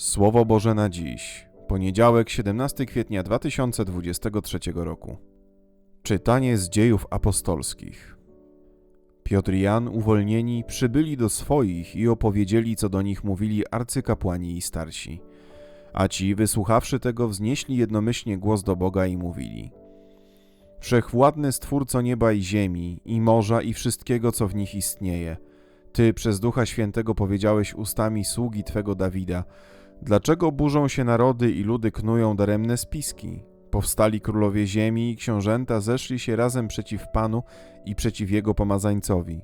Słowo Boże na dziś, poniedziałek 17 kwietnia 2023 roku. Czytanie z dziejów apostolskich. Piotr i Jan, uwolnieni, przybyli do swoich i opowiedzieli, co do nich mówili arcykapłani i starsi. A ci, wysłuchawszy tego, wznieśli jednomyślnie głos do Boga i mówili: Wszechwładny Stwórco nieba i ziemi, i morza, i wszystkiego, co w nich istnieje. Ty przez Ducha Świętego powiedziałeś ustami sługi Twego Dawida: Dlaczego burzą się narody i ludy knują daremne spiski? Powstali królowie ziemi i książęta zeszli się razem przeciw Panu i przeciw Jego pomazańcowi.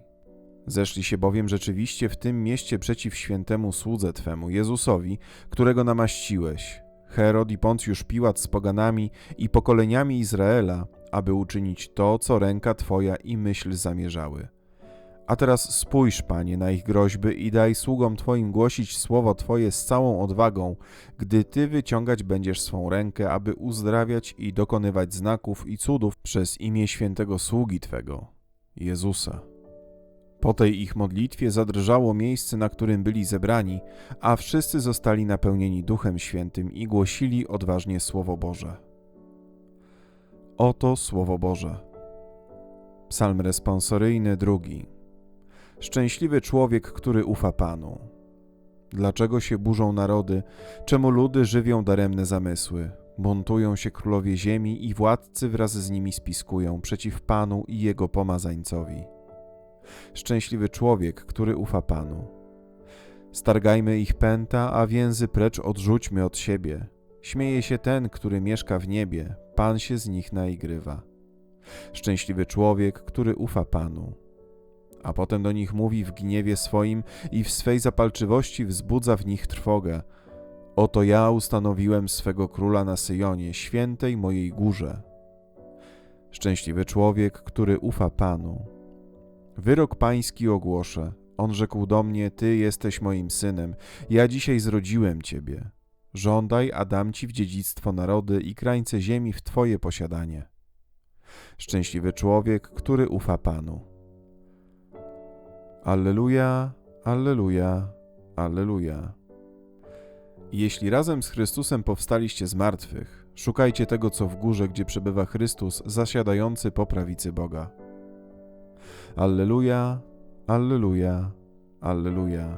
Zeszli się bowiem rzeczywiście w tym mieście przeciw świętemu słudze Twemu, Jezusowi, którego namaściłeś. Herod i Poncjusz Piłat z poganami i pokoleniami Izraela, aby uczynić to, co ręka Twoja i myśl zamierzały. A teraz spójrz, Panie, na ich groźby i daj sługom Twoim głosić słowo Twoje z całą odwagą, gdy Ty wyciągać będziesz swą rękę, aby uzdrawiać i dokonywać znaków i cudów przez imię świętego sługi Twego, Jezusa. Po tej ich modlitwie zadrżało miejsce, na którym byli zebrani, a wszyscy zostali napełnieni Duchem Świętym i głosili odważnie Słowo Boże. Oto Słowo Boże. Psalm responsoryjny drugi. Szczęśliwy człowiek, który ufa Panu. Dlaczego się burzą narody? Czemu ludy żywią daremne zamysły? Buntują się królowie ziemi i władcy wraz z nimi spiskują przeciw Panu i Jego pomazańcowi. Szczęśliwy człowiek, który ufa Panu. Stargajmy ich pęta, a więzy precz odrzućmy od siebie. Śmieje się ten, który mieszka w niebie, Pan się z nich naigrywa. Szczęśliwy człowiek, który ufa Panu a potem do nich mówi w gniewie swoim i w swej zapalczywości wzbudza w nich trwogę. Oto ja ustanowiłem swego króla na Syjonie, świętej mojej górze. Szczęśliwy człowiek, który ufa Panu. Wyrok pański ogłoszę. On rzekł do mnie: Ty jesteś moim synem, ja dzisiaj zrodziłem ciebie. Żądaj, a dam ci w dziedzictwo narody i krańce ziemi w twoje posiadanie. Szczęśliwy człowiek, który ufa Panu. Alleluja, Alleluja, Alleluja. Jeśli razem z Chrystusem powstaliście z martwych, szukajcie tego, co w górze, gdzie przebywa Chrystus, zasiadający po prawicy Boga. Alleluja, Alleluja, Alleluja.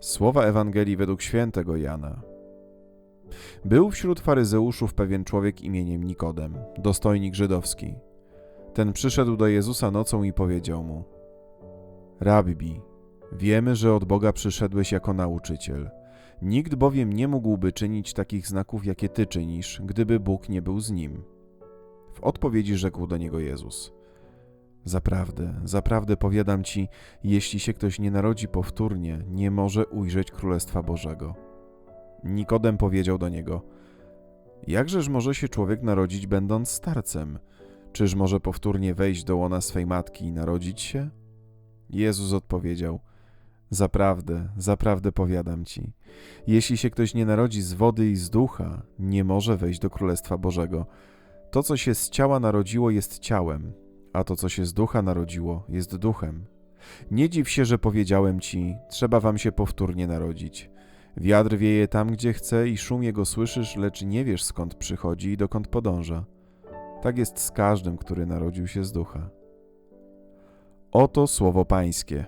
Słowa Ewangelii według świętego Jana. Był wśród faryzeuszów pewien człowiek imieniem Nikodem, dostojnik żydowski. Ten przyszedł do Jezusa nocą i powiedział mu – Rabbi, wiemy, że od Boga przyszedłeś jako nauczyciel. Nikt bowiem nie mógłby czynić takich znaków, jakie ty czynisz, gdyby Bóg nie był z nim. W odpowiedzi rzekł do niego Jezus: Zaprawdę, zaprawdę powiadam ci, jeśli się ktoś nie narodzi powtórnie, nie może ujrzeć Królestwa Bożego. Nikodem powiedział do niego: Jakżeż może się człowiek narodzić, będąc starcem? Czyż może powtórnie wejść do łona swej matki i narodzić się? Jezus odpowiedział: Zaprawdę, zaprawdę powiadam ci, jeśli się ktoś nie narodzi z wody i z ducha, nie może wejść do Królestwa Bożego. To, co się z ciała narodziło, jest ciałem, a to, co się z ducha narodziło, jest duchem. Nie dziw się, że powiedziałem ci, trzeba wam się powtórnie narodzić. Wiatr wieje tam, gdzie chce i szum jego słyszysz, lecz nie wiesz skąd przychodzi i dokąd podąża. Tak jest z każdym, który narodził się z ducha. Oto słowo Pańskie.